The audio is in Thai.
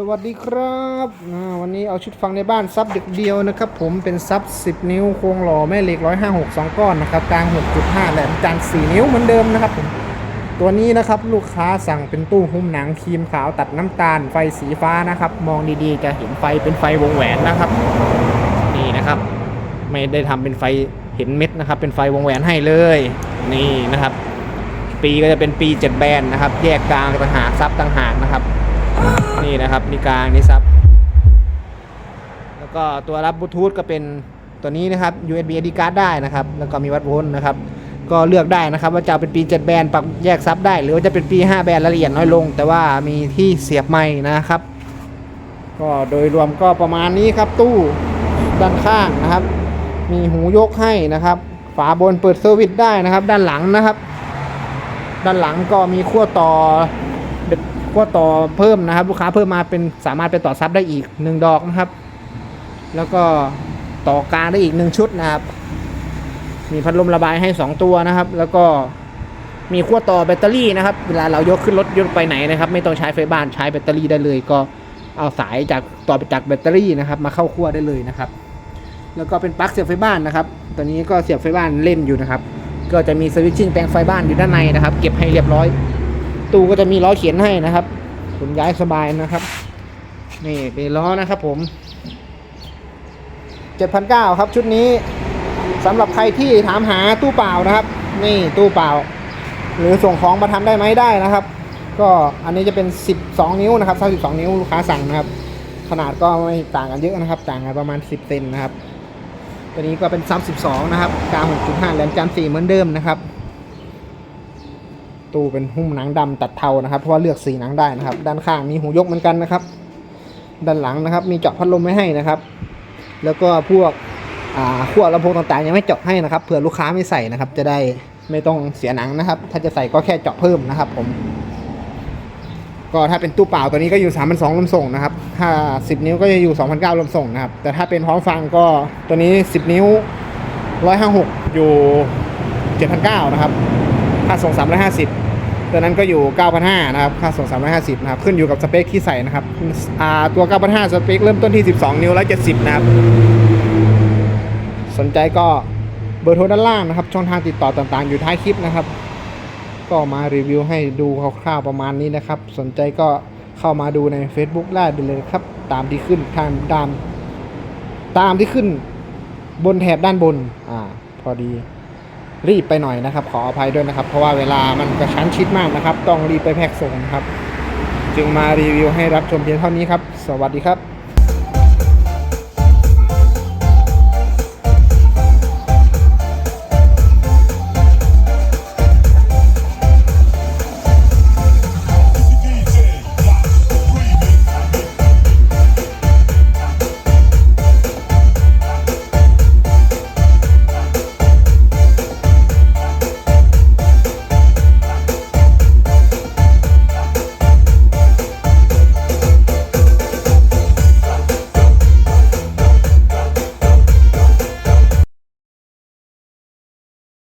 สวัสดีครับวันนี้เอาชุดฟังในบ้านซับเด็กเดียวนะครับ ผมเป็นซับ 10 นิ้วโครงหล่อแม่เหล็ก 156 2 ก้อนนะครับกลาง 6.5 แหลมจาน4 นิ้วเหมือนเดิมนะครับผมตัวนี้นะครับลูกค้าสั่งเป็นตู้หุ้มหนังครีมขาวตัดน้ำตาลไฟสีฟ้านะครับ มองดีๆจะเห็นไฟเป็นไฟวงแหวนนะครับ นี่นะครับ ไม่ได้ทำเป็นไฟเห็นเม็ดนะครับ เป็นไฟวงแหวนให้เลย นี่นะครับ ปีก็จะเป็นปีเจ็ดแบนนะครับ แยกกลางต่างหากซับต่างหากนะครับ นี่นะครับมีกลางนี่ซับ แล้วก็ตัวรับบลูทูธก็เป็นตัวนี้นะครับ USB SD card ได้นะครับ แล้วก็มีวัดโวลต์นะครับ ก็เลือกได้นะครับ ว่าจะเป็นปี 7 แบนปรับแยกซับได้ หรือว่าจะเป็นปี 5 แบนรายละเอียดน้อยลง แต่ว่ามีที่เสียบไม้นะครับ ก็โดยรวมก็ประมาณนี้ครับตู้ด้านข้างนะครับ มีหูยกให้นะครับ ฝาบนเปิดเซอร์วิสได้นะครับ ด้านหลังนะครับ ด้านหลังก็มีขั้วต่อ ขั้วต่อเพิ่มนะครับ ลูกค้าเพิ่มมาเป็นสามารถไปต่อซับได้อีกหนึ่งดอกนะครับ แล้วก็ต่อกลางได้อีกหนึ่งชุดนะครับ มีพัดลมระบายให้2ตัวนะครับ แล้วก็มีขั้วต่อแบตเตอรี่นะครับ เวลาเรายกขึ้นรถยนต์ไปไหนนะครับ ไม่ต้องใช้ไฟบ้านใช้แบตเตอรี่ได้เลย ก็เอาสายจากต่อไปจากแบตเตอรี่นะครับ มาเข้าขั้วได้เลยนะครับ แล้วก็เป็นปลั๊กเสียบไฟบ้านนะครับตัวนี้ก็เสียบไฟบ้านเล่นอยู่นะครับ ก็จะมีสวิตชิ่งแปลงไฟบ้านอยู่ด้านในนะครับ เก็บให้เรียบร้อย ตู้ก็จะมีล้อเขียนให้นะครับขนย้ายสบายนะครับ นี่เป็นล้อนะครับผม7,900ครับชุดนี้สำหรับใครที่ถามหาตู้เปล่านะครับ นี่ตู้เปล่า หรือส่งของมาทำได้ไหมได้นะครับ ก็อันนี้จะเป็น 12 นิ้วนะครับ32นิ้วลูกค้าสั่งนะครับ ขนาดก็ไม่ต่างกันเยอะนะครับ ต่างกันประมาณ 10เซนนะครับตัวนี้ก็เป็นซับ12นะครับกลาง6.5แหลมจาน4เหมือนเดิมนะครับ ตู้เป็นหุ้มหนังดำตัดเทานะครับ เพราะว่าเลือกสีหนังได้นะครับ ด้านข้างมีหูยกเหมือนกันนะครับ ด้านหลังนะครับ มีเจาะพัดลมไว้ให้นะครับ แล้วก็พวกขั้วลำโพงต่างๆยังไม่เจาะให้นะครับเผื่อลูกค้าไม่ใส่นะครับ จะได้ไม่ต้องเสียหนังนะครับ ถ้าจะใส่ก็แค่เจาะเพิ่มนะครับ ผม ก็ถ้าเป็นตู้เปล่าตัวนี้ก็อยู่3 2 0 0ลมส่งนะครับถ้า10 นิ้วก็จะอยู่2,900ลมส่งนะครับ แต่ถ้าเป็นพร้อมฟังก็ตัวนี้ 10 นิ้ว 156 อยู่7,900นะครับ ค่าส่ง 350 ตัวนั้นก็อยู่ 9,500 นะครับ ค่าส่ง 350 นะครับ ขึ้นอยู่กับสเปคที่ใส่นะครับอ่าตัว 9,500 สเปคเริ่มต้นที่ 12 นิ้ว 170 นะครับ สนใจก็เบอร์โทรด้านล่างนะครับ ช่องทางติดต่อต่างๆ อยู่ท้ายคลิปนะครับ ก็มารีวิวให้ดูคร่าวๆประมาณนี้นะครับ สนใจก็เข้ามาดูใน Facebook ได้เลยครับ ตามที่ขึ้นทางดามตามที่ขึ้นบนแถบด้านบน อ่า พอดี รีบไปหน่อยนะครับ ขออภัยด้วยนะครับ เพราะว่าเวลามันกระชั้นชิดมากนะครับ ต้องรีบไปแพ็กส่งนะครับ จึงมารีวิวให้รับชมเพียงเท่านี้ครับ สวัสดีครับ